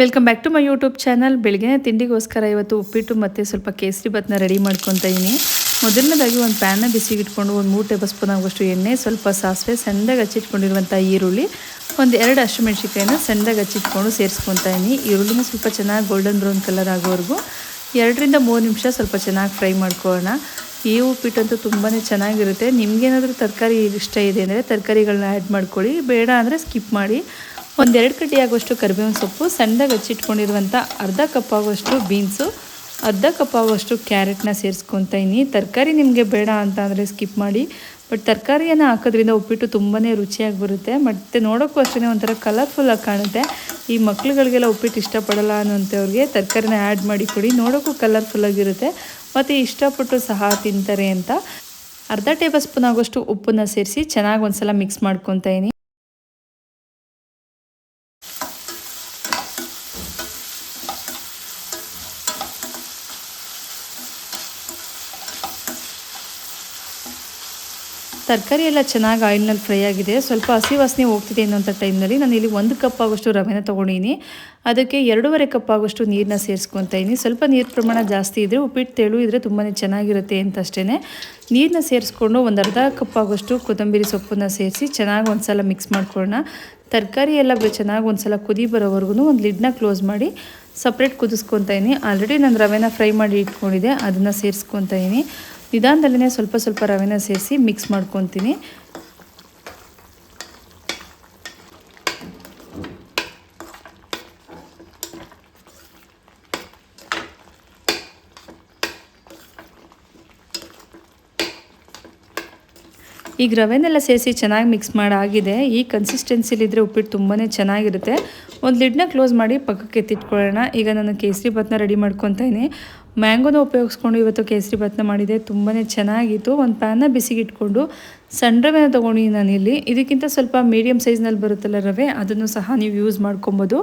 Welcome back to my YouTube channel ಬೆಳಗ್ಗೆ ತಿಂಡಿಗೋಸ್ಕರ ಇವತ್ತು ಉಪ್ಪಿಟ್ಟು ಮತ್ತು ಸ್ವಲ್ಪ ಕೇಸರಿ ಭಾತ್ನ ರೆಡಿ ಮಾಡ್ಕೊತಾ ಇದ್ದೀನಿ. ಮೊದಲನೇದಾಗಿ ಒಂದು ಪ್ಯಾನ್ನ ಬಿಸಿ ಇಟ್ಕೊಂಡು ಒಂದು ಮೂರು ಟೇಬಲ್ ಸ್ಪೂನ್ ಆಗುವಷ್ಟು ಎಣ್ಣೆ, ಸ್ವಲ್ಪ ಸಾಸಿವೆ ಸಣ್ಣದಾಗಿ ಹಚ್ಚಿಟ್ಕೊಂಡಿರುವಂಥ ಈರುಳ್ಳಿ, ಒಂದು ಎರಡು ಹಸಿರು ಮೆಣಸಿನ್ಕಾಯಿನ ಸಣ್ಣದಾಗಿ ಹಚ್ಚಿಟ್ಕೊಂಡು ಸೇರಿಸ್ಕೊತಾ ಇದ್ದೀನಿ. ಈರುಳ್ಳಿನ ಸ್ವಲ್ಪ ಚೆನ್ನಾಗಿ ಗೋಲ್ಡನ್ ಬ್ರೌನ್ ಕಲರ್ ಆಗೋವರೆಗೂ. ಎರಡರಿಂದ ಮೂರು ನಿಮಿಷ ಸ್ವಲ್ಪ ಚೆನ್ನಾಗಿ ಫ್ರೈ ಮಾಡ್ಕೊಳ್ಳೋಣ. ಈ ಉಪ್ಪಿಟ್ಟಂತೂ ತುಂಬಾ ಚೆನ್ನಾಗಿರುತ್ತೆ. ನಿಮಗೇನಾದರೂ ತರಕಾರಿ ಇಷ್ಟ ಇದೆ ಅಂದರೆ ತರಕಾರಿಗಳನ್ನ ಆ್ಯಡ್ ಮಾಡ್ಕೊಳ್ಳಿ. ಬೇಡ ಅಂದರೆ ಸ್ಕಿಪ್ ಮಾಡಿ. ಒಂದೆರಡು ಕಡ್ಡಿ ಆಗುವಷ್ಟು ಕರಿಬೇವಿನ ಸೊಪ್ಪು, ಸಣ್ಣದಾಗಿ ಹಚ್ಚಿಟ್ಕೊಂಡಿರುವಂಥ ಅರ್ಧ ಕಪ್ ಆಗುವಷ್ಟು ಬೀನ್ಸು, ಅರ್ಧ ಕಪ್ ಆಗುವಷ್ಟು ಕ್ಯಾರೆಟ್ನ ಸೇರಿಸ್ಕೊತಾ ಇನ್ನಿ ತರಕಾರಿ ನಿಮಗೆ ಬೇಡ ಅಂತ ಅಂದರೆ ಸ್ಕಿಪ್ ಮಾಡಿ. ಬಟ್ ತರಕಾರಿಯನ್ನು ಹಾಕೋದ್ರಿಂದ ಉಪ್ಪಿಟ್ಟು ತುಂಬಾ ರುಚಿಯಾಗಿ ಬರುತ್ತೆ. ಮತ್ತು ನೋಡೋಕ್ಕೂ ಅಷ್ಟೇ ಒಂಥರ ಕಲರ್ಫುಲ್ಲಾಗಿ ಕಾಣುತ್ತೆ. ಈ ಮಕ್ಳುಗಳಿಗೆಲ್ಲ ಉಪ್ಪಿಟ್ಟು ಇಷ್ಟಪಡಲ್ಲ ಅನ್ನೋಂಥವ್ರಿಗೆ ತರಕಾರಿನ ಆ್ಯಡ್ ಮಾಡಿ ಕೊಡಿ. ನೋಡೋಕ್ಕೂ ಕಲರ್ಫುಲ್ಲಾಗಿರುತ್ತೆ ಮತ್ತು ಇಷ್ಟಪಟ್ಟು ಸಹ ತಿಂತಾರೆ ಅಂತ. ಅರ್ಧ ಟೇಬಲ್ ಸ್ಪೂನ್ ಆಗೋಷ್ಟು ಉಪ್ಪನ್ನು ಸೇರಿಸಿ ಚೆನ್ನಾಗಿ ಒಂದ್ಸಲ ಮಿಕ್ಸ್ ಮಾಡ್ಕೊತಾ ಇದ್ದೀನಿ ತರಕಾರಿ ಎಲ್ಲ ಚೆನ್ನಾಗಿ ಆಯಿಲ್ನಲ್ಲಿ ಫ್ರೈ ಆಗಿದೆ. ಸ್ವಲ್ಪ ಹಸಿ ವಾಸನೆ ಹೋಗ್ತಿದೆ ಅನ್ನೋಂಥ ಟೈಮ್ನಲ್ಲಿ ನಾನು ಇಲ್ಲಿ ಒಂದು ಕಪ್ ಆಗೋಷ್ಟು ರವೆನ ತೊಗೊಂಡಿನಿ ಅದಕ್ಕೆ ಎರಡೂವರೆ ಕಪ್ ಆಗೋಷ್ಟು ನೀರನ್ನ ಸೇರಿಸ್ಕೊತಾ ಇದ್ದೀನಿ. ಸ್ವಲ್ಪ ನೀರು ಪ್ರಮಾಣ ಜಾಸ್ತಿ ಇದ್ದರೆ ಉಪ್ಪಿಟ್ಟು, ತೆಳು ಇದ್ದರೆ ತುಂಬಾ ಚೆನ್ನಾಗಿರುತ್ತೆ ಅಂತ ಅಷ್ಟೇ ನೀರನ್ನ ಸೇರಿಸ್ಕೊಂಡು ಒಂದು ಅರ್ಧ ಕಪ್ ಆಗೋಷ್ಟು ಕೊತ್ತಂಬರಿ ಸೊಪ್ಪನ್ನು ಸೇರಿಸಿ ಚೆನ್ನಾಗಿ ಒಂದು ಸಲ ಮಿಕ್ಸ್ ಮಾಡ್ಕೊಳ್ಳೋಣ. ತರಕಾರಿ ಎಲ್ಲ ಚೆನ್ನಾಗಿ ಒಂದು ಸಲ ಕುದಿ ಬರೋವರೆಗೂ ಒಂದು ಲಿಡ್ನ ಕ್ಲೋಸ್ ಮಾಡಿ ಸಪ್ರೇಟ್ ಕುದಿಸ್ಕೊತಾ ಇದ್ದೀನಿ. ಆಲ್ರೆಡಿ ನಾನು ರವೆನ ಫ್ರೈ ಮಾಡಿ ಇಟ್ಕೊಂಡಿದ್ದೆ. ಅದನ್ನು ಸೇರಿಸ್ಕೊತಾ ಇದ್ದೀನಿ. ನಿಧಾನದಲ್ಲೇ ಸ್ವಲ್ಪ ಸ್ವಲ್ಪ ರವೆನ ಸೇರಿಸಿ ಮಿಕ್ಸ್ ಮಾಡ್ಕೊತೀನಿ. ಈಗ ರವೆನೆಲ್ಲ ಸೇರಿಸಿ ಚೆನ್ನಾಗಿ ಮಿಕ್ಸ್ ಮಾಡಾಗಿದೆ. ಈ ಕನ್ಸಿಸ್ಟೆನ್ಸಿಲಿದ್ದರೆ ಉಪ್ಪಿಟ್ಟು ತುಂಬಾ ಚೆನ್ನಾಗಿರುತ್ತೆ. ಒಂದು ಲಿಡ್ನ ಕ್ಲೋಸ್ ಮಾಡಿ ಪಕ್ಕಕ್ಕೆ ಎತ್ತಿಟ್ಕೊಳ್ಳೋಣ. ಈಗ ನಾನು ಕೇಸರಿ ಭಾತ್ನ ರೆಡಿ ಮಾಡ್ಕೊತೀನಿ ಮ್ಯಾಂಗೋನ ಉಪಯೋಗಿಸ್ಕೊಂಡು ಇವತ್ತು ಕೇಸರಿ ಭಾತ್ನ ಮಾಡಿದೆ. ತುಂಬಾ ಚೆನ್ನಾಗಿತ್ತು. ಒಂದು ಪ್ಯಾನ್ನ ಬಿಸಿಗಿಟ್ಕೊಂಡು ಸಣ್ಣ ರವೆನ ತೊಗೊಂಡಿದ್ದೀನಿ ನಾನಿಲ್ಲಿ ಇದಕ್ಕಿಂತ ಸ್ವಲ್ಪ ಮೀಡಿಯಮ್ ಸೈಜ್ನಲ್ಲಿ ಬರುತ್ತಲ್ಲ ರವೆ, ಅದನ್ನು ಸಹ ನೀವು ಯೂಸ್ ಮಾಡ್ಕೊಬೋದು.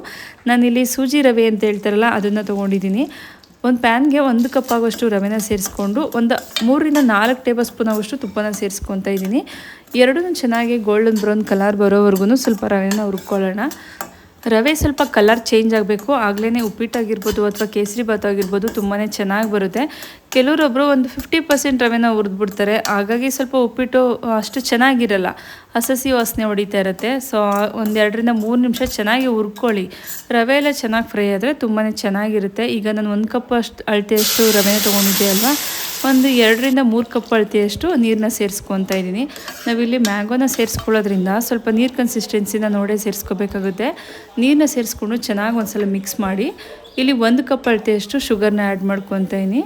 ನಾನಿಲ್ಲಿ ಸೂಜಿ ರವೆ ಅಂತ ಹೇಳ್ತಾರಲ್ಲ, ಅದನ್ನು ತೊಗೊಂಡಿದ್ದೀನಿ. ಒಂದು ಪ್ಯಾನ್ಗೆ ಒಂದು ಕಪ್ ಆಗೋಷ್ಟು ರವೆನ ಸೇರಿಸ್ಕೊಂಡು ಒಂದು ಮೂರರಿಂದ ನಾಲ್ಕು ಟೇಬಲ್ ಸ್ಪೂನ್ ಆಗೋಷ್ಟು ತುಪ್ಪನ ಸೇರಿಸ್ಕೊತಾ ಇದ್ದೀನಿ. ಎರಡೂ ಚೆನ್ನಾಗಿ ಗೋಲ್ಡನ್ ಬ್ರೌನ್ ಕಲರ್ ಬರೋವರೆಗೂ ಸ್ವಲ್ಪ ರವೆನ ಹುರ್ಕೊಳ್ಳೋಣ. ರವೆ ಸ್ವಲ್ಪ ಕಲರ್ ಚೇಂಜ್ ಆಗಬೇಕು ಆಗಲೇ ಉಪ್ಪಿಟ್ಟಾಗಿರ್ಬೋದು ಅಥವಾ ಕೇಸರಿ ಭಾತ್ ಆಗಿರ್ಬೋದು ತುಂಬಾ ಚೆನ್ನಾಗಿ ಬರುತ್ತೆ. ಕೆಲವರೊಬ್ಬರು ಒಂದು ಫಿಫ್ಟಿ ಪರ್ಸೆಂಟ್ ರವೆನ ಹುರಿದ್ಬಿಡ್ತಾರೆ, ಹಾಗಾಗಿ ಸ್ವಲ್ಪ ಉಪ್ಪಿಟ್ಟು ಅಷ್ಟು ಚೆನ್ನಾಗಿರಲ್ಲ. ಹಸಸಿ ವಾಸನೆ ಹೊಡಿತಾ ಇರುತ್ತೆ, ಸೊ ಒಂದೆರಡರಿಂದ ಮೂರು ನಿಮಿಷ ಚೆನ್ನಾಗಿ ಹುರ್ಕೊಳ್ಳಿ. ರವೆ ಎಲ್ಲ ಚೆನ್ನಾಗಿ ಫ್ರೈ ಆದರೆ ತುಂಬಾ ಚೆನ್ನಾಗಿರುತ್ತೆ. ಈಗ ನಾನು ಒಂದು ಕಪ್ ಅಷ್ಟು ಅಳತೆಯಷ್ಟು ರವೆನ ತೊಗೊಂಡಿದ್ದೆ ಅಲ್ವಾ? ಒಂದು ಎರಡರಿಂದ ಮೂರು ಕಪ್ ಅಳತೆಯಷ್ಟು ನೀರನ್ನ ಸೇರಿಸ್ಕೊತಾ ಇದ್ದೀನಿ. ನಾವಿಲ್ಲಿ ಮ್ಯಾಂಗೋನ ಸೇರಿಸ್ಕೊಳ್ಳೋದ್ರಿಂದ ಸ್ವಲ್ಪ ನೀರು ಕನ್ಸಿಸ್ಟೆನ್ಸಿನ ನೋಡೇ ಸೇರಿಸ್ಕೋಬೇಕಾಗುತ್ತೆ. ನೀರನ್ನ ಸೇರಿಸ್ಕೊಂಡು ಚೆನ್ನಾಗಿ ಒಂದ್ಸಲ ಮಿಕ್ಸ್ ಮಾಡಿ, ಇಲ್ಲಿ ಒಂದು ಕಪ್ ಅಳತೆಯಷ್ಟು ಶುಗರ್ನ ಆ್ಯಡ್ ಮಾಡ್ಕೊತಾ ಇದ್ದೀನಿ.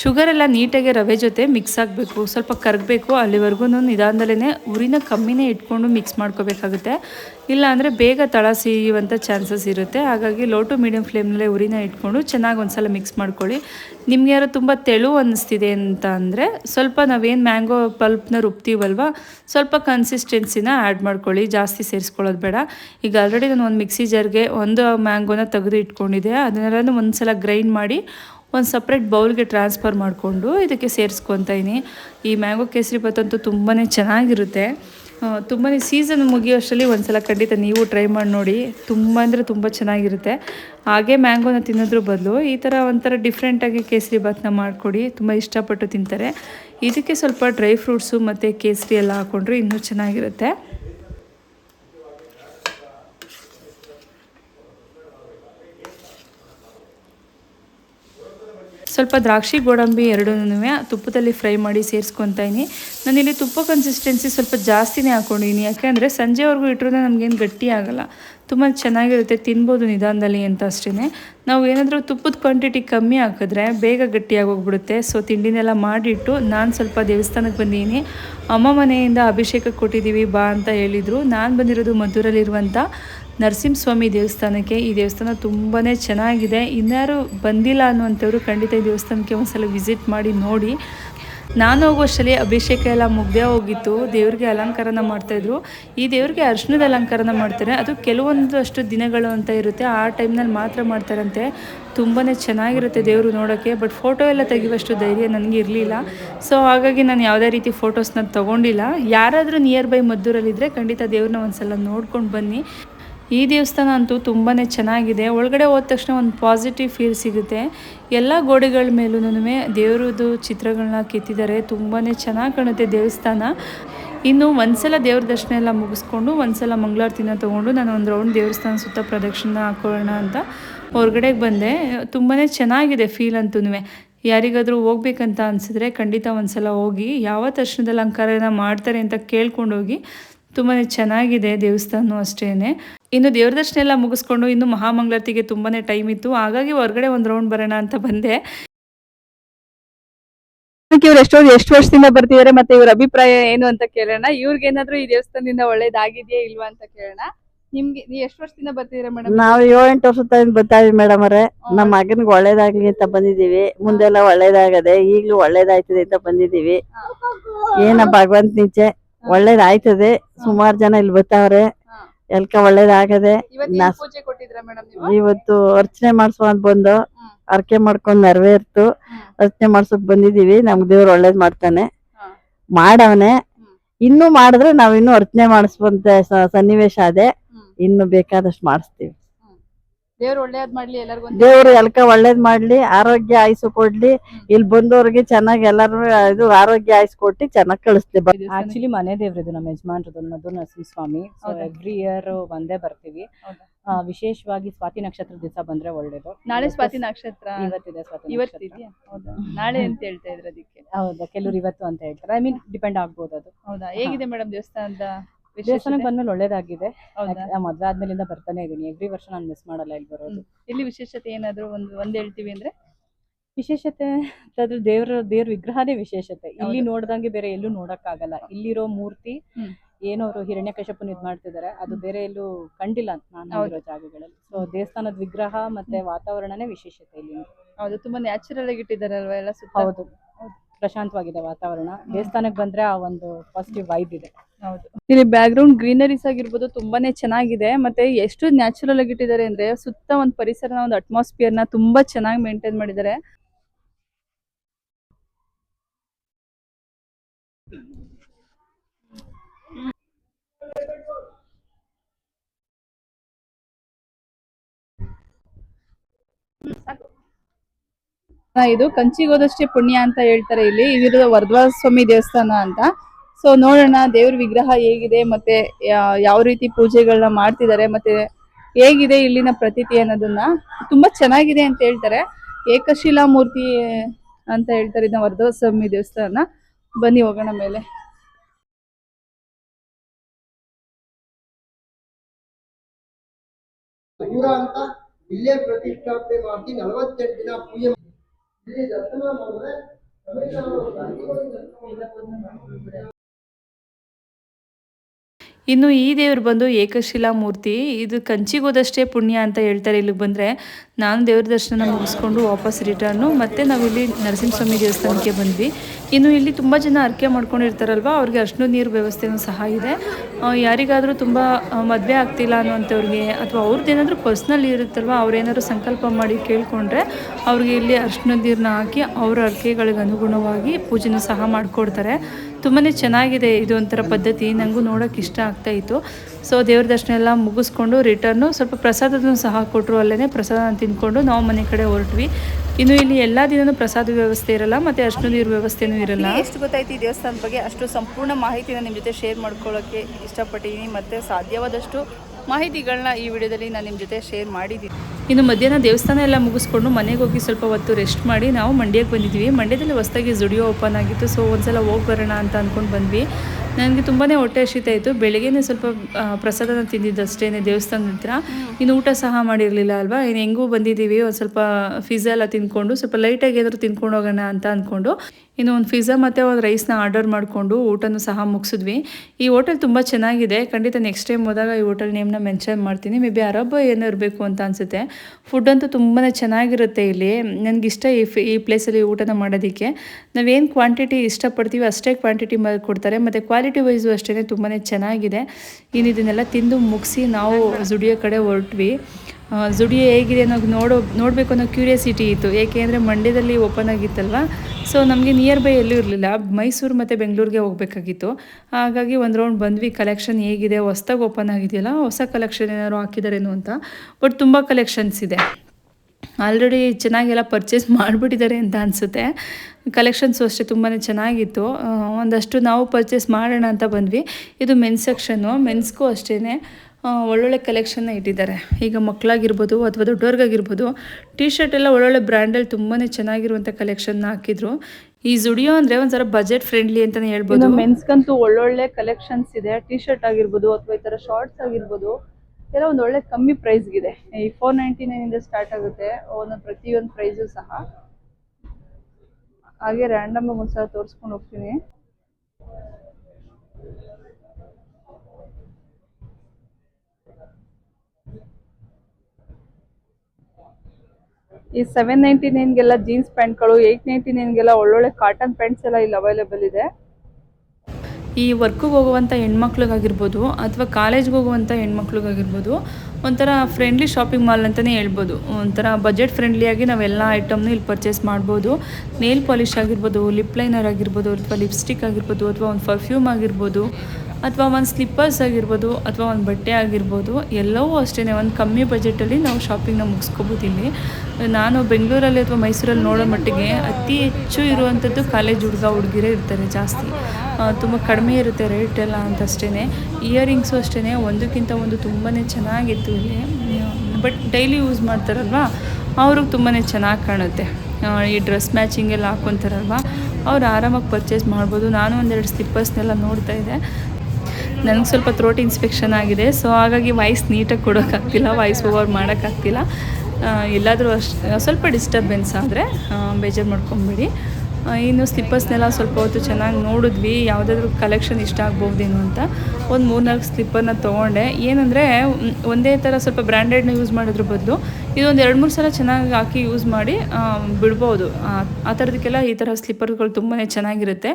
ಶುಗರ್ ಎಲ್ಲ ನೀಟಾಗಿ ರವೆ ಜೊತೆ ಮಿಕ್ಸ್ ಆಗಬೇಕು. ಸ್ವಲ್ಪ ಕರಗಬೇಕು, ಅಲ್ಲಿವರೆಗೂ ನಿಧಾನದಲ್ಲೇ ಉರಿನ ಕಮ್ಮಿನೇ ಇಟ್ಕೊಂಡು ಮಿಕ್ಸ್ ಮಾಡ್ಕೋಬೇಕಾಗುತ್ತೆ. ಇಲ್ಲ ಅಂದರೆ ಬೇಗ ತಳ ಸೀಯುವಂಥ ಚಾನ್ಸಸ್ ಇರುತ್ತೆ. ಹಾಗಾಗಿ ಲೋ ಟು ಮೀಡಿಯಮ್ ಫ್ಲೇಮ್ನಲ್ಲೇ ಉರಿನ ಇಟ್ಕೊಂಡು ಚೆನ್ನಾಗಿ ಒಂದು ಸಲ ಮಿಕ್ಸ್ ಮಾಡ್ಕೊಳ್ಳಿ. ನಿಮ್ಗೆ ಯಾರು ತುಂಬ ತೆಳು ಅನ್ನಿಸ್ತಿದೆ ಅಂತ ಅಂದರೆ ಸ್ವಲ್ಪ ನಾವೇನು ಮ್ಯಾಂಗೋ ಪಲ್ಪ್ನ ರುಬ್ತೀವಲ್ವ, ಸ್ವಲ್ಪ ಕನ್ಸಿಸ್ಟೆನ್ಸಿನ ಆ್ಯಡ್ ಮಾಡ್ಕೊಳ್ಳಿ. ಜಾಸ್ತಿ ಸೇರಿಸ್ಕೊಳ್ಳೋದು ಬೇಡ. ಈಗ ಆಲ್ರೆಡಿ ನಾನು ಒಂದು ಮಿಕ್ಸಿ ಜರ್ಗೆ ಒಂದು ಮ್ಯಾಂಗೋನ ತೆಗೆದು ಇಟ್ಕೊಂಡಿದ್ದೆ. ಅದನ್ನೆಲ್ಲ ಒಂದು ಸಲ ಗ್ರೈಂಡ್ ಮಾಡಿ ಒಂದು ಸಪ್ರೇಟ್ ಬೌಲ್ಗೆ ಟ್ರಾನ್ಸ್ಫರ್ ಮಾಡಿಕೊಂಡು ಇದಕ್ಕೆ ಸೇರಿಸ್ಕೊತಾಯಿನಿ ಈ ಮ್ಯಾಂಗೋ ಕೇಸರಿ ಅಂತೂ ತುಂಬಾ ಚೆನ್ನಾಗಿರುತ್ತೆ. ತುಂಬಾ ಸೀಸನ್ ಮುಗಿಯೋಷ್ಟರಲ್ಲಿ ಒಂದು ಸಲ ಖಂಡಿತ ನೀವು ಟ್ರೈ ಮಾಡಿ ನೋಡಿ. ತುಂಬ ಅಂದರೆ ತುಂಬ ಚೆನ್ನಾಗಿರುತ್ತೆ. ಹಾಗೆ ಮ್ಯಾಂಗೋನ ತಿನ್ನೋದ್ರ ಬದಲು ಈ ಥರ ಒಂಥರ ಡಿಫ್ರೆಂಟಾಗಿ ಕೇಸರಿ ಭಾತ್ನ ಮಾಡಿಕೊಡಿ. ತುಂಬ ಇಷ್ಟಪಟ್ಟು ತಿಂತಾರೆ. ಇದಕ್ಕೆ ಸ್ವಲ್ಪ ಡ್ರೈ ಫ್ರೂಟ್ಸು ಮತ್ತು ಕೇಸರಿ ಎಲ್ಲ ಹಾಕ್ಕೊಂಡ್ರೆ ಇನ್ನೂ ಚೆನ್ನಾಗಿರುತ್ತೆ. ಸ್ವಲ್ಪ ದ್ರಾಕ್ಷಿ ಗೋಡಂಬಿ ಎರಡೂ ತುಪ್ಪದಲ್ಲಿ ಫ್ರೈ ಮಾಡಿ ಸೇರಿಸ್ಕೊತಾ ಇದ್ದೀನಿ. ನಾನಿಲ್ಲಿ ತುಪ್ಪ ಕನ್ಸಿಸ್ಟೆನ್ಸಿ ಸ್ವಲ್ಪ ಜಾಸ್ತಿನೇ ಹಾಕ್ಕೊಂಡಿದ್ದೀನಿ ಯಾಕೆಂದರೆ ಸಂಜೆವರೆಗೂ ಇಟ್ಟರೂ ನಮಗೇನು ಗಟ್ಟಿ ಆಗೋಲ್ಲ. ತುಂಬ ಚೆನ್ನಾಗಿರುತ್ತೆ, ತಿನ್ಬೋದು ನಿಧಾನದಲ್ಲಿ ಅಂತ ಅಷ್ಟೇ ನಾವು ಏನಾದರೂ ತುಪ್ಪದ ಕ್ವಾಂಟಿಟಿ ಕಮ್ಮಿ ಹಾಕಿದ್ರೆ ಬೇಗ ಗಟ್ಟಿಯಾಗಿ ಹೋಗ್ಬಿಡುತ್ತೆ ಸೊ ತಿಂಡಿನೆಲ್ಲ ಮಾಡಿಟ್ಟು ನಾನು ಸ್ವಲ್ಪ ದೇವಸ್ಥಾನಕ್ಕೆ ಬಂದಿದ್ದೀನಿ. ಅಮ್ಮ ಮನೆಯಿಂದ ಅಭಿಷೇಕಕ್ಕೆ ಕೊಟ್ಟಿದ್ದೀವಿ ಬಾ ಅಂತ ಹೇಳಿದರು. ನಾನು ಬಂದಿರೋದು ಮದ್ದೂರಲ್ಲಿರುವಂಥ ನರಸಿಂಹಸ್ವಾಮಿ ದೇವಸ್ಥಾನಕ್ಕೆ ಈ ದೇವಸ್ಥಾನ ತುಂಬಾ ಚೆನ್ನಾಗಿದೆ. ಇನ್ಯಾರು ಬಂದಿಲ್ಲ ಅನ್ನುವಂಥವ್ರು ಖಂಡಿತ ಈ ದೇವಸ್ಥಾನಕ್ಕೆ ಒಂದ್ಸಲ ವಿಸಿಟ್ ಮಾಡಿ ನೋಡಿ. ನಾನು ಹೋಗುವಷ್ಟರಲ್ಲಿ ಅಭಿಷೇಕ ಎಲ್ಲ ಮುಗ್ದೇ ಹೋಗಿತ್ತು. ದೇವ್ರಿಗೆ ಅಲಂಕಾರನ ಮಾಡ್ತಾಯಿದ್ರು ಈ ದೇವ್ರಿಗೆ ಅರ್ಶನದ ಅಲಂಕಾರನ ಮಾಡ್ತಾರೆ. ಅದು ಕೆಲವೊಂದಷ್ಟು ದಿನಗಳು ಅಂತ ಇರುತ್ತೆ. ಆ ಟೈಮ್ನಲ್ಲಿ ಮಾತ್ರ ಮಾಡ್ತಾರಂತೆ. ತುಂಬಾ ಚೆನ್ನಾಗಿರುತ್ತೆ ದೇವರು ನೋಡೋಕ್ಕೆ. ಬಟ್ ಫೋಟೋ ಎಲ್ಲ ತೆಗೆಯುವಷ್ಟು ಧೈರ್ಯ ನನಗೆ ಇರಲಿಲ್ಲ. ಸೊ ಹಾಗಾಗಿ ನಾನು ಯಾವುದೇ ರೀತಿ ಫೋಟೋಸ್ನ ತೊಗೊಂಡಿಲ್ಲ. ಯಾರಾದರೂ ನಿಯರ್ ಬೈ ಮದ್ದೂರಲ್ಲಿದ್ದರೆ ಖಂಡಿತ ದೇವ್ರನ್ನ ಒಂದು ಸಲ ನೋಡ್ಕೊಂಡು ಬನ್ನಿ. ಈ ದೇವಸ್ಥಾನ ಅಂತೂ ತುಂಬಾ ಚೆನ್ನಾಗಿದೆ. ಒಳಗಡೆ ಹೋದ ತಕ್ಷಣ ಒಂದು ಪಾಸಿಟಿವ್ ಫೀಲ್ ಸಿಗುತ್ತೆ. ಎಲ್ಲ ಗೋಡೆಗಳ ಮೇಲೂ ದೇವರದು ಚಿತ್ರಗಳನ್ನ ಕೆತ್ತಿದ್ದಾರೆ. ತುಂಬಾ ಚೆನ್ನಾಗಿ ಕಾಣುತ್ತೆ ದೇವಸ್ಥಾನ. ಇನ್ನು ಒಂದ್ಸಲ ದೇವ್ರ ದರ್ಶನ ಎಲ್ಲ ಮುಗಿಸ್ಕೊಂಡು ಒಂದ್ಸಲ ಮಂಗಳಾರತಿನ ತೊಗೊಂಡು ನಾನು ಒಂದು ರೌಂಡ್ ದೇವಸ್ಥಾನ ಸುತ್ತ ಪ್ರದಕ್ಷಿಣ ಹಾಕೊಳ್ಳೋಣ ಅಂತ ಹೊರಗಡೆಗೆ ಬಂದೆ. ತುಂಬಾ ಚೆನ್ನಾಗಿದೆ ಫೀಲ್ ಅಂತೂ ಯಾರಿಗಾದರೂ ಹೋಗ್ಬೇಕಂತ ಅನಿಸಿದ್ರೆ ಖಂಡಿತ ಒಂದ್ಸಲ ಹೋಗಿ ಯಾವ ದರ್ಶನದಲ್ಲಿ ಅಲಂಕಾರನ ಮಾಡ್ತಾರೆ ಅಂತ ಕೇಳ್ಕೊಂಡೋಗಿ ತುಂಬಾ ಚೆನ್ನಾಗಿದೆ ದೇವಸ್ಥಾನ ಅಷ್ಟೇ ಇನ್ನು ದೇವ್ರ ದರ್ಶನ ಎಲ್ಲ ಮುಗಿಸ್ಕೊಂಡು ಇನ್ನು ಮಹಾಮಂಗಳಾರತಿಗೆ ತುಂಬಾನೇ ಟೈಮ್ ಇತ್ತು. ಹಾಗಾಗಿ ಹೊರಗಡೆ ಒಂದು ರೌಂಡ್ ಬರೋಣ ಅಂತ ಬಂದೆ. ಇವ್ರು ಎಷ್ಟೋ ಎಷ್ಟು ವರ್ಷದಿಂದ ಬರ್ತಿದಾರೆ ಮತ್ತೆ ಇವ್ರ ಅಭಿಪ್ರಾಯ ಏನು ಅಂತ ಕೇಳೋಣ. ಇವ್ರಿಗೆ ಏನಾದ್ರು ಈ ದೇವಸ್ಥಾನದಿಂದ ಒಳ್ಳೇದಾಗಿದೆಯಾ ಇಲ್ವಾ ಅಂತ ಕೇಳೋಣ. ನಿಮ್ಗೆ ನೀವು ಎಷ್ಟು ವರ್ಷದಿಂದ ಬರ್ತಿದ್ದೀರಾ ಮೇಡಮ್ ನಾವು ಏಳೆಂಟು ವರ್ಷದಿಂದ ಬರ್ತಾ ಇದೀವಿ ಮೇಡಮ್ ಅವರೇ ನಮ್ಮ ಮಗನಿಗೆ ಒಳ್ಳೇದಾಗ್ಲಿ ಅಂತ ಬಂದಿದೀವಿ ಮುಂದೆಲ್ಲ ಒಳ್ಳೇದಾಗದೆ ಈಗಲೂ ಒಳ್ಳೇದಾಯ್ತದೆ ಅಂತ ಬಂದಿದೀವಿ ಏನ ಭಗವಂತ ನಿಜೆ ಒಳ್ಳೇದಾಯ್ತದೆ. ಸುಮಾರು ಜನ ಇಲ್ಲಿ ಬರ್ತಾವ್ರೆ. ಎಲ್ಕ ಒಳ್ಳೇದಾಗದೆ ಇವತ್ತು ಅರ್ಚನೆ ಪೂಜೆ ಅಂತ ಬಂದು. ಅರ್ಕೆ ಮಾಡ್ಕೊಂಡ್ ನೆರವೇರ್ತು. ಇರ್ತು ಅರ್ಚನೆ ಮಾಡ್ಸಕ್ ಬಂದಿದೀವಿ ನಮ್ಗ್ ದೇವ್ರು ಒಳ್ಳೇದ್ ಮಾಡ್ತಾನೆ. ಮಾಡವನೆ. ಇನ್ನು ಮಾಡಿದ್ರೆ ನಾವ್ ಇನ್ನು ಅರ್ಚನೆ ಮಾಡಿಸ್ಬಂತ ಸನ್ನಿವೇಶ ಅದೇ. ಇನ್ನು ಬೇಕಾದಷ್ಟು ಮಾಡಿಸ್ತೀವಿ. ದೇವ್ರು ಒಳ್ಳೇದ್ ಮಾಡ್ಲಿ ಎಲ್ಲರಿಗೂ ದೇವ್ರು ಎಲ್ಕ ಒಳ್ಳೇದ್ ಮಾಡ್ಲಿ ಆರೋಗ್ಯ ಆಯ್ಸು ಕೊಡ್ಲಿ. ಇಲ್ಲಿ ಬಂದವ್ರಿಗೆ ಚೆನ್ನಾಗಿ ಎಲ್ಲಾರು ಇದು ಆರೋಗ್ಯ ಆಯುಸ್ ಕೊಟ್ಟಿ ಚೆನ್ನಾಗಿ ಕಳಿಸ್ಲಿ. ಆಕ್ಚುಲಿ ಮನೆ ದೇವ್ರಿದು ನಮ್ಮ ಯಜಮಾನ್ರದ್ದು Madhu Narasimha Swamy. So? Every year ಒಂದೇ ಬರ್ತೀವಿ. ಆ, ವಿಶೇಷವಾಗಿ ಸ್ವಾತಿ ನಕ್ಷತ್ರ ದಿವಸ ಬಂದ್ರೆ ಒಳ್ಳೇದು. ನಾಳೆ ಸ್ವಾತಿ ನಕ್ಷತ್ರ. ಇವತ್ತಿದೆ ಸ್ವಾತಿ ನಕ್ಷತ್ರ. ಇದೆಯಾ? ಹೌದಾ? ನಾಳೆ ಅಂತ ಹೇಳ್ತಾ ಇದ್ರೆ ಅದಕ್ಕೆ. ಹೌದಾ? ಕೆಲವ್ರು ಇವತ್ತು ಅಂತ ಹೇಳ್ತಾರೆ. ಐ ಮೀನ್ ಡಿಪೆಂಡ್ ಆಗ್ಬೋದು ಅದು. ಹೌದಾ? ಹೇಗಿದೆ ಮೇಡಮ್ ದೇವಸ್ಥಾನದ? ದೇವಸ್ಥಾನಕ್ಕೆ? ಬಂದ್ಮೇಲೆ ಒಳ್ಳೇದಾಗಿದೆ. ಮದ್ವೆ ಆದ್ಮೇಲಿಂದ ಬರ್ತಾನೆ ಇದೀನಿ. ಎವ್ರಿ ವರ್ಷ ನಾನು ಮಿಸ್ ಮಾಡಲ್ಲ ಇಲ್ಲಿ ಬರೋದು. ಇಲ್ಲಿ ವಿಶೇಷತೆ ಏನಾದ್ರು ಒಂದು ಒಂದ್ ಹೇಳ್ತೀವಿ ಅಂದ್ರೆ? ವಿಶೇಷತೆ ಅದ್ರ ದೇವ್ರ ದೇವ್ರ ವಿಗ್ರಹನೇ ವಿಶೇಷತೆ. ಇಲ್ಲಿ. ನೋಡ್ದಂಗೆ ಬೇರೆ ಎಲ್ಲೂ ನೋಡಕ್ಕಾಗಲ್ಲ. ಇಲ್ಲಿರೋ ಮೂರ್ತಿ. ಏನೋ ಅವರು ಹಿರಣ್ಯಕಶಪನ್ ಇದ್ ಮಾಡ್ತಿದ್ದಾರೆ ಅದು ಬೇರೆ ಎಲ್ಲೂ ಕಂಡಿಲ್ಲ ಅಂತ ನಾನು ಇರೋ ಜಾಗಗಳಲ್ಲಿ. ಸೊ ದೇವಸ್ಥಾನದ ವಿಗ್ರಹ ಮತ್ತೆ ವಾತಾವರಣನೇ ವಿಶೇಷತೆ ಇಲ್ಲಿ ಹೌದು ತುಂಬಾ ನ್ಯಾಚುರಲ್ ಆಗಿ ಇಟ್ಟಿದಾರಲ್ವಾ ಎಲ್ಲ ಸುತ್ತ? ಹೌದು. ಪ್ರಶಾಂತವಾಗಿದೆ ವಾತಾವರಣ. ದೇವಸ್ಥಾನಕ್ಕೆ ಬಂದ್ರೆ ಆ ಒಂದು ಪಾಸಿಟಿವ್ ವೈಬ್ ಇದೆ. ಹೌದು. ಇಲ್ಲಿ ಬ್ಯಾಕ್ ಗ್ರೌಂಡ್ ಗ್ರೀನರೀಸ್ ಆಗಿರ್ಬೋದು ತುಂಬಾನೇ ಚೆನ್ನಾಗಿದೆ. ಮತ್ತೆ ಎಷ್ಟು ನ್ಯಾಚುರಲ್ ಆಗಿ ಇಟ್ಟಿದ್ದಾರೆ ಅಂದ್ರೆ ಸುತ್ತ ಒಂದು ಪರಿಸರನ ಒಂದು ಅಟ್ಮಾಸ್ಫಿಯರ್ನ ತುಂಬಾ ಚೆನ್ನಾಗಿ ಮೇಂಟೈನ್ ಮಾಡಿದ್ದಾರೆ. ಇದು ಕಂಚಿಗೋದಷ್ಟೇ ಪುಣ್ಯ ಅಂತ ಹೇಳ್ತಾರೆ ಇಲ್ಲಿ. ಇದಿರೋದು ವರದ್ವಾಜ ಸ್ವಾಮಿ ದೇವಸ್ಥಾನ ಅಂತ. ಸೊ ನೋಡೋಣ ದೇವ್ರ ವಿಗ್ರಹ ಹೇಗಿದೆ, ಮತ್ತೆ ಯಾವ ರೀತಿ ಪೂಜೆಗಳನ್ನ ಮಾಡ್ತಿದ್ದಾರೆ, ಮತ್ತೆ ಹೇಗಿದೆ ಇಲ್ಲಿನ ಪ್ರತೀತಿ ಅನ್ನೋದನ್ನ. ತುಂಬಾ ಚೆನ್ನಾಗಿದೆ ಅಂತ ಹೇಳ್ತಾರೆ. ಏಕಶಿಲಾ ಮೂರ್ತಿ ಅಂತ ಹೇಳ್ತಾರೆ ಇದನ್ನ ವರದ್ವಾಜ ಸ್ವಾಮಿ ದೇವಸ್ಥಾನ. ಬನ್ನಿ ಹೋಗೋಣ ಮೇಲೆ. ಅಂತ ಇಲ್ಲೇ ಪ್ರತಿಷ್ಠಾಪನೆ ಮಾಡಿ ನಲವತ್ತೆಂಟು ದಿನ ಪೂಜೆ Vous avez des enfants, vous êtes, vous ಇನ್ನು ಈ ದೇವ್ರು ಬಂದು ಏಕಶಿಲಾ ಮೂರ್ತಿ ಇದು ಕಂಚಿಗೋದಷ್ಟೇ ಪುಣ್ಯ ಅಂತ ಹೇಳ್ತಾರೆ ಇಲ್ಲಿಗೆ ಬಂದರೆ. ನಾನು ದೇವ್ರ ದರ್ಶನ ಮುಗಿಸ್ಕೊಂಡು ವಾಪಸ್ ರಿಟರ್ನು ಮತ್ತು ನಾವಿಲ್ಲಿ ನರಸಿಂಹಸ್ವಾಮಿ ದೇವಸ್ಥಾನಕ್ಕೆ ಬಂದ್ವಿ. ಇನ್ನು ಇಲ್ಲಿ ತುಂಬ ಜನ ಅರ್ಕೆ ಮಾಡ್ಕೊಂಡಿರ್ತಾರಲ್ವ, ಅವ್ರಿಗೆ ಅಷ್ಟು ನೀರು ವ್ಯವಸ್ಥೆನೂ ಸಹ ಇದೆ. ಯಾರಿಗಾದರೂ ತುಂಬ ಮದುವೆ ಆಗ್ತಿಲ್ಲ ಅನ್ನೋಂಥವ್ರಿಗೆ ಅಥವಾ ಅವ್ರದ್ದು ಏನಾದರೂ ಪರ್ಸ್ನಲ್ ಇರುತ್ತಲ್ವ, ಅವ್ರೇನಾದ್ರು ಸಂಕಲ್ಪ ಮಾಡಿ ಕೇಳಿಕೊಂಡ್ರೆ, ಅವ್ರಿಗೆ ಇಲ್ಲಿ ಅರ್ಶಿನ ನೀರನ್ನ ಹಾಕಿ ಅವ್ರ ಅರ್ಕೆಗಳಿಗೆ ಅನುಗುಣವಾಗಿ ಪೂಜೆನೂ ಸಹ ಮಾಡಿಕೊಡ್ತಾರೆ. ತುಂಬಾ ಚೆನ್ನಾಗಿದೆ ಇದು ಒಂಥರ ಪದ್ಧತಿ. ನನಗೂ ನೋಡೋಕೆ ಇಷ್ಟ ಆಗ್ತಾ ಇತ್ತು. ಸೊ ದೇವ್ರ ದರ್ಶನ ಎಲ್ಲ ಮುಗಿಸ್ಕೊಂಡು ರಿಟರ್ನು ಸ್ವಲ್ಪ ಪ್ರಸಾದದನ್ನು ಸಹ ಕೊಟ್ಟರು ಅಲ್ಲೇ ಪ್ರಸಾದ ತಿಂದ್ಕೊಂಡು ನಾವು ಮನೆ ಕಡೆ ಹೊರಟ್ವಿ. ಇನ್ನು ಇಲ್ಲಿ ಎಲ್ಲ ದಿನವೂ ಪ್ರಸಾದ ವ್ಯವಸ್ಥೆ ಇರಲ್ಲ, ಮತ್ತು ಅಷ್ಟು ನೀರು ವ್ಯವಸ್ಥೆನೂ ಇರಲ್ಲ. ಎಷ್ಟು ಗೊತ್ತಾಯ್ತು ಈ ದೇವಸ್ಥಾನದ ಬಗ್ಗೆ? ಅಷ್ಟು ಸಂಪೂರ್ಣ ಮಾಹಿತಿನ ನಿಮ್ಮ ಜೊತೆ ಶೇರ್ ಮಾಡ್ಕೊಳ್ಳೋಕ್ಕೆ ಇಷ್ಟಪಟ್ಟಿದ್ದೀನಿ ಮತ್ತು ಸಾಧ್ಯವಾದಷ್ಟು ಮಾಹಿತಿಗಳನ್ನ ಈ ವಿಡಿಯೋದಲ್ಲಿ ನಾನು ನಿಮ್ಮ ಜೊತೆ ಶೇರ್ ಮಾಡಿದ್ದೀನಿ. ಇನ್ನು ಮಧ್ಯಾಹ್ನ ದೇವಸ್ಥಾನ ಎಲ್ಲ ಮುಗಿಸ್ಕೊಂಡು ಮನೆಗೆ ಹೋಗಿ ಸ್ವಲ್ಪ ಹೊತ್ತು ರೆಸ್ಟ್ ಮಾಡಿ ನಾವು ಮಂಡ್ಯಕ್ಕೆ ಬಂದಿದ್ವಿ. ಮಂಡ್ಯದಲ್ಲಿ ಹೊಸದಾಗಿ ಜುಡಿಯೋ ಓಪನ್ ಆಗಿತ್ತು. ಸೊ ಒಂದ್ಸಲ ಹೋಗಿ ಬರೋಣ ಅಂತ ಅಂದ್ಕೊಂಡು ಬಂದ್ವಿ. ನನಗೆ ತುಂಬಾ ಹೊಟ್ಟೆ ಹಸಿತಾ ಇತ್ತು. ಬೆಳಗ್ಗೆನೇ ಸ್ವಲ್ಪ ಪ್ರಸಾದನ ತಿಂದಿದ್ದು ಅಷ್ಟೇ ದೇವಸ್ಥಾನದ ಹತ್ರ. ಇನ್ನು ಊಟ ಸಹ ಮಾಡಿರಲಿಲ್ಲ ಅಲ್ವಾ? ಇನ್ನು ಹೆಂಗೂ ಬಂದಿದ್ದೀವಿ. ಒಂದು ಸ್ವಲ್ಪ ಫಿಝಾ ಎಲ್ಲ ತಿಂದ್ಕೊಂಡು ಸ್ವಲ್ಪ ಲೈಟಾಗಿ ಏನಾದರೂ ತಿನ್ಕೊಂಡು ಹೋಗೋಣ ಅಂತ ಅಂದ್ಕೊಂಡು ಇನ್ನು ಒಂದು ಪಿಜ್ಜಾ ಮತ್ತು ಒಂದು ರೈಸ್ನ ಆರ್ಡರ್ ಮಾಡಿಕೊಂಡು ಊಟನೂ ಸಹ ಮುಗಿಸಿದ್ವಿ. ಈ ಹೋಟೆಲ್ ತುಂಬ ಚೆನ್ನಾಗಿದೆ. ಖಂಡಿತ ನೆಕ್ಸ್ಟ್ ಟೈಮ್ ಹೋದಾಗ ಈ ಹೋಟೆಲ್ ನೇಮ್ನ ಮೆನ್ಷನ್ ಮಾಡ್ತೀನಿ. ಮೇ ಬಿ ಅರಬ್ ಏನೋ ಇರಬೇಕು ಅಂತ ಅನಿಸುತ್ತೆ. ಫುಡ್ ಅಂತೂ ತುಂಬಾ ಚೆನ್ನಾಗಿರುತ್ತೆ ಇಲ್ಲಿ. ನನಗಿಷ್ಟ ಈ ಫಿ ಈ ಪ್ಲೇಸಲ್ಲಿ ಊಟನ ಮಾಡೋದಕ್ಕೆ. ನಾವೇನು ಕ್ವಾಂಟಿಟಿ ಇಷ್ಟಪಡ್ತೀವಿ ಅಷ್ಟೇ ಕ್ವಾಂಟಿಟಿ ಕೊಡ್ತಾರೆ. ಮತ್ತು ಕ್ವಾಲಿಟಿ ವೈಸು ಅಷ್ಟೇ ತುಂಬಾ ಚೆನ್ನಾಗಿದೆ. ಇನ್ನು ಇದನ್ನೆಲ್ಲ ತಿಂದು ಮುಗಿಸಿ ನಾವು ಜುಡಿಯೋ ಕಡೆ ಹೊರಟ್ವಿ. ಜುಡಿಯೋ ಹೇಗಿದೆ ಅನ್ನೋ ನೋಡೋ, ನೋಡಬೇಕು ಅನ್ನೋ ಕ್ಯೂರಿಯಾಸಿಟಿ ಇತ್ತು. ಏಕೆ ಅಂದರೆ ಮಂಡ್ಯದಲ್ಲಿ ಓಪನ್ ಆಗಿತ್ತಲ್ವ ಸೊ ನಮಗೆ ನಿಯರ್ ಬೈ ಎಲ್ಲೂ ಇರಲಿಲ್ಲ. ಮೈಸೂರು ಮತ್ತು ಬೆಂಗಳೂರಿಗೆ ಹೋಗಬೇಕಾಗಿತ್ತು. ಹಾಗಾಗಿ ಒಂದು ರೌಂಡ್ ಬಂದ್ವಿ. ಕಲೆಕ್ಷನ್ ಹೇಗಿದೆ, ಹೊಸ್ದಾಗಿ ಓಪನ್ ಆಗಿದೆಯಲ್ಲ, ಹೊಸ ಕಲೆಕ್ಷನ್ ಏನಾದ್ರು ಹಾಕಿದಾರೇನೋ ಅಂತ. ಬಟ್ ತುಂಬ ಕಲೆಕ್ಷನ್ಸ್ ಇದೆ. ಆಲ್ರೆಡಿ ಚೆನ್ನಾಗೆಲ್ಲ ಪರ್ಚೇಸ್ ಮಾಡಿಬಿಟ್ಟಿದ್ದಾರೆ ಅಂತ ಅನಿಸುತ್ತೆ. ಕಲೆಕ್ಷನ್ಸು ಅಷ್ಟೇ ತುಂಬಾ ಚೆನ್ನಾಗಿತ್ತು. ಒಂದಷ್ಟು ನಾವು ಪರ್ಚೇಸ್ ಮಾಡೋಣ ಅಂತ ಬಂದ್ವಿ. ಇದು ಮೆನ್ಸ್ ಸೆಕ್ಷನ್ನು ಮೆನ್ಸ್ಗೂ ಅಷ್ಟೇ ಒಳ್ಳೊಳ್ಳೆ ಕಲೆಕ್ಷನ್ನ ಇಟ್ಟಿದ್ದಾರೆ. ಈಗ ಮಕ್ಕಳಾಗಿರ್ಬೋದು ಅಥವಾ ದೊಡ್ಡವ್ರಿಗಾಗಿರ್ಬೋದು ಟಿ ಶರ್ಟ್ ಎಲ್ಲ ಒಳ್ಳೊಳ್ಳೆ ಬ್ರ್ಯಾಂಡಲ್ಲಿ ತುಂಬಾ ಚೆನ್ನಾಗಿರುವಂಥ ಕಲೆಕ್ಷನ್ನ ಹಾಕಿದ್ರು. ಈ ಜುಡಿಯೋ ಅಂದರೆ ಒಂಥರ ಬಜೆಟ್ ಫ್ರೆಂಡ್ಲಿ ಅಂತಲೇ ಹೇಳ್ಬೋದು. ಮೆನ್ಸ್ಗಂತೂ ಒಳ್ಳೊಳ್ಳೆ ಕಲೆಕ್ಷನ್ಸ್ ಇದೆ. ಟಿ ಶರ್ಟ್ ಆಗಿರ್ಬೋದು ಅಥವಾ ಈ ಥರ ಶಾರ್ಟ್ಸ್ ಆಗಿರ್ಬೋದು, ಎಲ್ಲ ಒಂದು ಒಳ್ಳೆ ಕಮ್ಮಿ ಪ್ರೈಸ್ಗಿದೆ ಈ ಫೋರ್ ನೈಂಟಿ ನೈನಿಂದ ಸ್ಟಾರ್ಟ್ ಆಗುತ್ತೆ. ಒಂದೊಂದು ಪ್ರತಿಯೊಂದು ಪ್ರೈಸು ಸಹ. ಹಾಗೆ ರ್ಯಾಂಡಮ್ ಒಂದ್ಸಲ ತೋರಿಸ್ಕೊಂಡು ಹೋಗ್ತೀನಿ. ಈ ಸೆವೆನ್ ನೈಂಟಿ ನೈನ್ಗೆಲ್ಲ ಜೀನ್ಸ್ ಪ್ಯಾಂಟ್ಗಳು ಏಯ್ಟ್ ನೈಂಟಿ ನೈನ್ಗೆಲ್ಲ ಒಳ್ಳೊಳ್ಳೆ ಕಾಟನ್ ಪ್ಯಾಂಟ್ಸ್ ಎಲ್ಲ ಇಲ್ಲಿ ಅವೈಲೇಬಲ್ ಇದೆ. ಈ ವರ್ಕ್ಗೆ ಹೋಗುವಂಥ ಹೆಣ್ಮಕ್ಳಿಗಾಗಿರ್ಬೋದು ಅಥವಾ ಕಾಲೇಜ್ಗೆ ಹೋಗುವಂಥ ಹೆಣ್ಮಕ್ಳಿಗಾಗಿರ್ಬೋದು ಒಂಥರ ಫ್ರೆಂಡ್ಲಿ ಶಾಪಿಂಗ್ ಮಾಲ್ ಅಂತಲೇ ಹೇಳ್ಬೋದು. ಒಂಥರ ಬಜೆಟ್ ಫ್ರೆಂಡ್ಲಿಯಾಗಿ ನಾವೆಲ್ಲ ಐಟಮ್ನು ಇಲ್ಲಿ ಪರ್ಚೇಸ್ ಮಾಡ್ಬೋದು. ನೇಲ್ ಪಾಲಿಶ್ ಆಗಿರ್ಬೋದು ಲಿಪ್ ಲೈನರ್ ಆಗಿರ್ಬೋದು, ಅಥವಾ ಲಿಪ್ಸ್ಟಿಕ್ ಆಗಿರ್ಬೋದು, ಅಥವಾ ಒಂದು ಪರ್ಫ್ಯೂಮ್ ಆಗಿರ್ಬೋದು. ಅಥವಾ ಒಂದು ಸ್ಲಿಪ್ಪರ್ಸ್ ಆಗಿರ್ಬೋದು ಅಥವಾ ಒಂದು ಬಟ್ಟೆ ಆಗಿರ್ಬೋದು, ಎಲ್ಲವೂ ಅಷ್ಟೇ ಒಂದು ಕಮ್ಮಿ ಬಜೆಟಲ್ಲಿ ನಾವು ಶಾಪಿಂಗ್ನ ಮುಗಿಸ್ಕೋಬೋದು ಇಲ್ಲಿ. ನಾನು ಬೆಂಗಳೂರಲ್ಲಿ ಅಥವಾ ಮೈಸೂರಲ್ಲಿ ನೋಡೋ ಮಟ್ಟಿಗೆ ಅತಿ ಹೆಚ್ಚು ಇರುವಂಥದ್ದು ಕಾಲೇಜ್ ಹುಡುಗ ಹುಡುಗಿರೇ ಇರ್ತಾರೆ ಜಾಸ್ತಿ. ತುಂಬ ಕಡಿಮೆ ಇರುತ್ತೆ ರೇಟ್ ಎಲ್ಲ ಅಂತ ಅಷ್ಟೇ ಇಯರಿಂಗ್ಸು ಅಷ್ಟೇ ಒಂದಕ್ಕಿಂತ ಒಂದು ತುಂಬಾ ಚೆನ್ನಾಗಿತ್ತು ಇಲ್ಲಿ. ಬಟ್ ಡೈಲಿ ಯೂಸ್ ಮಾಡ್ತಾರಲ್ವಾ? ಅವ್ರಿಗೆ ತುಂಬಾ ಚೆನ್ನಾಗಿ ಕಾಣುತ್ತೆ. ಈ ಡ್ರೆಸ್ ಮ್ಯಾಚಿಂಗೆಲ್ಲ ಹಾಕ್ಕೊತಾರಲ್ವ ಅವ್ರು ಆರಾಮಾಗಿ ಪರ್ಚೇಸ್ ಮಾಡ್ಬೋದು. ನಾನು ಒಂದೆರಡು ಸ್ಲಿಪ್ಪರ್ಸ್ನೆಲ್ಲ ನೋಡ್ತಾ ಇದ್ದೆ. ನನಗೆ ಸ್ವಲ್ಪ ಥ್ರೋಟ್ ಇನ್ಸ್ಪೆಕ್ಷನ್ ಆಗಿದೆ. ಸೊ ಹಾಗಾಗಿ ವಾಯ್ಸ್ ನೀಟಾಗಿ ಕೊಡೋಕ್ಕಾಗ್ತಿಲ್ಲ ವಾಯ್ಸ್ ಓವರ್ ಮಾಡೋಕ್ಕಾಗ್ತಿಲ್ಲ. ಎಲ್ಲಾದರೂ ಅಷ್ಟು, ಸ್ವಲ್ಪ ಡಿಸ್ಟರ್ಬೆನ್ಸ್ ಆದರೆ ಬೇಜಾರು ಮಾಡ್ಕೊಂಬಿಡಿ. ಇನ್ನು ಸ್ಲಿಪ್ಪರ್ಸ್ನೆಲ್ಲ ಸ್ವಲ್ಪ ಹೊತ್ತು ಚೆನ್ನಾಗಿ ನೋಡಿದ್ವಿ. ಯಾವುದಾದ್ರೂ ಕಲೆಕ್ಷನ್ ಇಷ್ಟ ಆಗ್ಬೋದೇನೋ ಅಂತ. ಒಂದು ಮೂರ್ನಾಲ್ಕು ಸ್ಲಿಪ್ಪರ್ನ ತೊಗೊಂಡೆ. ಏನಂದರೆ ಒಂದೇ ಥರ ಸ್ವಲ್ಪ ಬ್ರ್ಯಾಂಡೆಡ್ನ ಯೂಸ್ ಮಾಡೋದ್ರ ಬದಲು, ಇದೊಂದು ಎರಡು ಮೂರು ಸಲ ಚೆನ್ನಾಗಿ ಹಾಕಿ ಯೂಸ್ ಮಾಡಿ ಬಿಡ್ಬೋದು. ಆ ಥರದಕ್ಕೆಲ್ಲ ಈ ಥರ ಸ್ಲಿಪ್ಪರ್ಗಳು ತುಂಬಾ ಚೆನ್ನಾಗಿರುತ್ತೆ.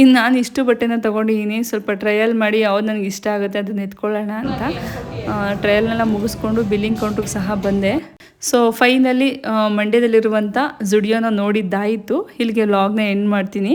ಇನ್ನು ನಾನು ಇಷ್ಟು ಬಟ್ಟೆನ ತೊಗೊಂಡಿದ್ದೀನಿ ಸ್ವಲ್ಪ ಟ್ರಯಲ್ ಮಾಡಿ ಯಾವ್ದು ನನಗೆ ಇಷ್ಟ ಆಗುತ್ತೆ ಅದನ್ನ ಎತ್ಕೊಳ್ಳೋಣ ಅಂತ. ಟ್ರಯಲ್ನೆಲ್ಲ ಮುಗಿಸ್ಕೊಂಡು ಬಿಲ್ಲಿಂಗ್ ಕೌಂಟ್ರಿಗೆ ಸಹ ಬಂದೆ. ಸೊ ಫೈನಲಿ ಮಂಡ್ಯದಲ್ಲಿರುವಂಥ ಜುಡಿಯೋನ ನೋಡಿದ್ದಾಯಿತು. ಇಲ್ಲಿಗೆ ವ್ಲಾಗ್ನ ಎಂಡ್ ಮಾಡ್ತೀನಿ.